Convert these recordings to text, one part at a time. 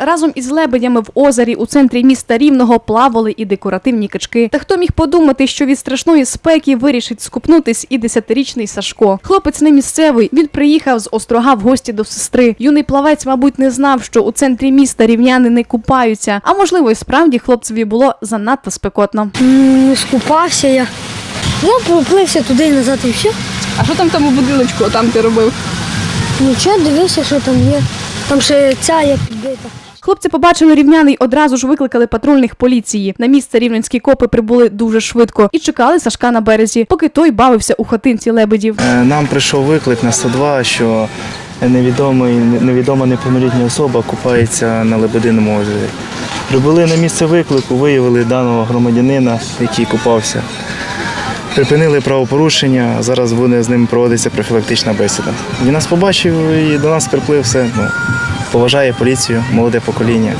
Разом із лебедями в озері у центрі міста Рівного плавали і декоративні качки. Та хто міг подумати, що від страшної спеки вирішить скупнутись і десятирічний Сашко. Хлопець не місцевий. Він приїхав з острога в гості до сестри. Юний плавець, мабуть, не знав, що у центрі міста рівняни не купаються. А можливо, і справді хлопцеві було занадто спекотно. М, Скупався я. Ну, проплився туди і назад і все. А що там в тому будиночку, там ти робив? Нічого, дивився, що там є. Там ще ця як підбита. Хлопці побачили рівняний, одразу ж викликали патрульних поліції. На місце рівненські копи прибули дуже швидко і чекали Сашка на березі, поки той бавився у хатинці лебедів. Е, Нам прийшов виклик на 102, що невідомий, невідома неповнолітня особа купається на Лебединому озері. Прибули на місце виклику, виявили даного громадянина, який купався. Припинили правопорушення, зараз буде з ним проводитися профілактична бесіда. Він нас побачив і до нас приплив все. Ну, поважає поліцію, молоде покоління.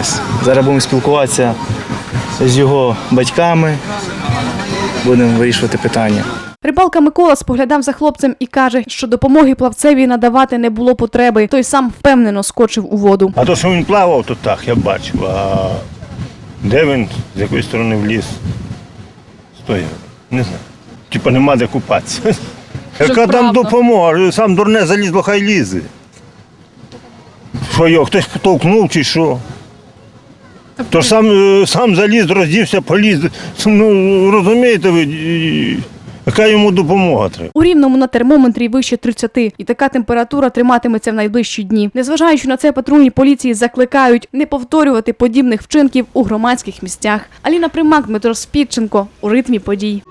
Ось. Зараз будемо спілкуватися з його батьками, будемо вирішувати питання. Рибалка Микола споглядав за хлопцем і каже, що допомоги плавцеві надавати не було потреби. Той сам впевнено скочив у воду. А то, що він плавав, то так, я бачив. А де він, з якої сторони вліз? Стояв. Не знаю. Типа нема де купатися. Яка там допомога? Сам дурне залізло, хай лізе. Що його, хтось потовкнув чи що? То ж сам, е, сам заліз, роздівся, поліз. Ну, розумієте ви, яка йому допомога треба? У рівному на термометрі вище 30, і така температура триматиметься в найближчі дні. Незважаючи на це, патрульні поліції закликають не повторювати подібних вчинків у громадських місцях. Аліна Примак, Дмитро Спідченко у ритмі подій.